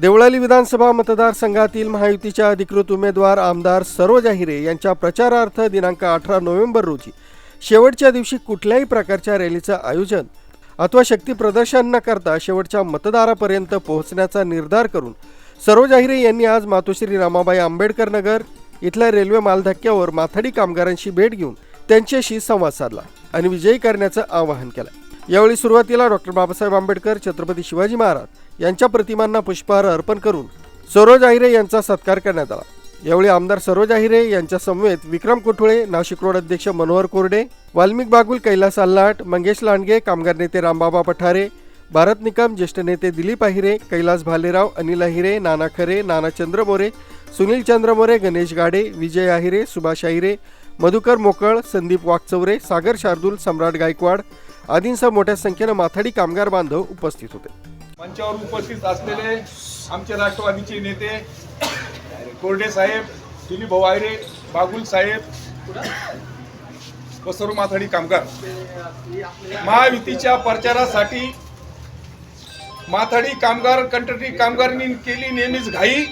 देवळाली विधानसभा मतदारसंघातील महायुतीच्या अधिकृत उमेदवार आमदार सरोज अहिरे यांच्या प्रचारार्थ दिनांक अठरा नोव्हेंबर रोजी शेवटच्या दिवशी कुठल्याही प्रकारच्या रॅलीचं आयोजन अथवा शक्ती प्रदर्शन न करता शेवटच्या मतदारापर्यंत पोहोचण्याचा निर्धार करून सरोज अहिरे यांनी आज मातोश्री रमाबाई आंबेडकर नगर इथल्या रेल्वे मालधक्क्यावर माथाडी कामगारांशी भेट घेऊन त्यांच्याशी संवाद साधला आणि विजयी करण्याचं आवाहन केलं. यावेळी सुरुवातीला डॉक्टर बाबासाहेब आंबेडकर छत्रपती शिवाजी महाराज यांच्या प्रतिमांना पुष्पहार अर्पण करून सरोज आहिरे यांचा सत्कार करण्यात आला. यावेळी आमदार सरोज आहिरे यांच्या समवेत विक्रम कोठुळे नाशिक रोड अध्यक्ष मनोहर कोरडे वाल्मिक बागुल कैलास आल्लाट मंगेश लांडगे कामगार नेते रामबाबा पठारे भारत निकम ज्येष्ठ नेते दिलीप आहिरे कैलास भालेराव अनिल आहिरे नाना खरे नाना चंद्र मोरे सुनील चंद्र मोरे गणेश गाडे विजय आहिरे सुभाष आहिरे मधुकर मोकळ संदीप वाघचौरे सागर शार्दूल सम्राट गायकवाड आदींसह मोठ्या संख्येनं माथाडी कामगार बांधव उपस्थित होते. मंचावर उपस्थित असलेले आमचे राष्ट्रवादीचे नेते कोरडे साहेब दिलीप भाऊ आयरे बागुल साहेब व सर्व माथाडी कामगार. महायुतीच्या प्रचारासाठी माथाडी कामगार कंट्री कामगारांनी केली नेहमीच घाई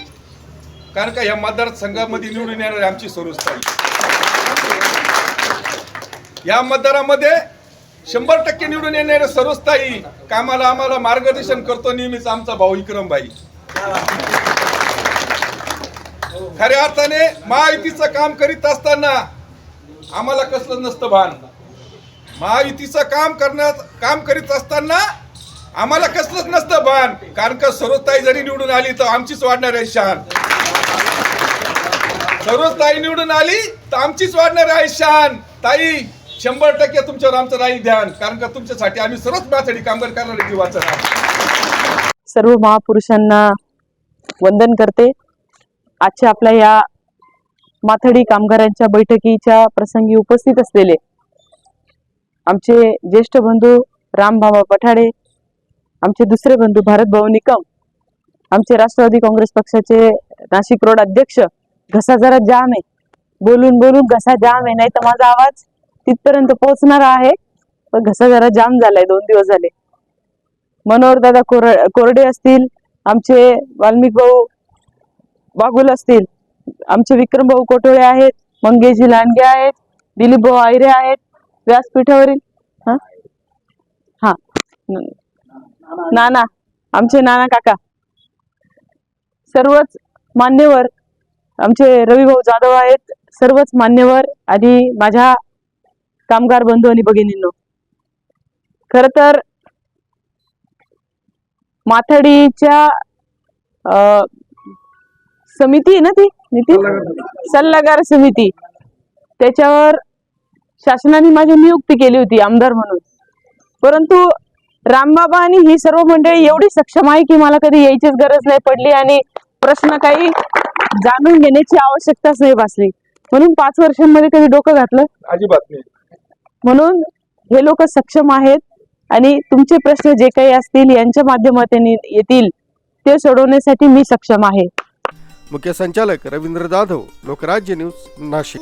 कारण का या मतदारसंघामध्ये निवडून येणारी आमची सर्वस्थायी या मतदारामध्ये शंभर टक्के निवडून येणारे सर्वस्थायी कामाला आम्हाला मार्गदर्शन करतो नेहमीच आमचा भाऊ विक्रम भाई खऱ्या अर्थाने महायुतीचं काम करीत असताना आम्हाला कसलं नसतं भान. महायुतीचं काम करण्यात काम करीत असताना आम्हाला कसलंच नसतं भान. कारण का सर्वताई जरी निवडून आली तर आमचीच वाढणार आहे शान. सर्वच ताई निवडून आली तर आमचीच वाढणार आहे शान. ताई शंभर टक्के तुमच्यावर आमचं राहील ध्यान. कारण का तुमच्यासाठी आम्ही सर्वच माझ्यासाठी कामगार करणारे जीवाचं सर्व महापुरुषांना वंदन करते. आजच्या आपल्या या माथडी कामगारांच्या बैठकीच्या प्रसंगी उपस्थित असलेले आमचे ज्येष्ठ बंधू रामबाबा पठाडे आमचे दुसरे बंधू भारत भाऊ निकम आमचे राष्ट्रवादी काँग्रेस पक्षाचे नाशिक रोड अध्यक्ष घसा जरा जाम आहे. बोलून बोलून घसा जाम आहे नाही तर माझा आवाज तिथपर्यंत पोहोचणार आहे. पण घसा जरा जाम झालाय दोन दिवस झाले. मनोहर दादा कोर कोरडे असतील आमचे वाल्मिक भाऊ बागुल असतील आमचे विक्रम भाऊ कोटोळे आहेत मंगेशजी लांडगे आहेत दिलीप भाऊ आयरे आहेत व्यासपीठावरील हा? हा. नाना आमचे नाना काका. सर्वच मान्यवर आमचे रविभाऊ जाधव आहेत सर्वच मान्यवर आणि माझ्या कामगार बंधू आणि भगिनींनो. खर तर माथाडीच्या समिती आहे ना ती नितीन? सल्लागार समिती. त्याच्यावर शासनाने माझी नियुक्ती केली होती आमदार म्हणून. परंतु रामबाबा आणि ही सर्व मंडळी एवढी सक्षम आहे की मला कधी यायचीच गरज नाही पडली आणि प्रश्न काही जाणून घेण्याची आवश्यकताच नाही भासली. म्हणून पाच वर्षांमध्ये कधी डोकं घातलं? अजिबात नाही. म्हणून हे लोक सक्षम आहेत आणि तुमचे प्रश्न जे काही असतील यांच्या माध्यमातून येतील ते सोडवण्यासाठी मी सक्षम आहे. मुख्य संचालक रवींद्र जाधव लोकराज्य न्यूज नाशिक.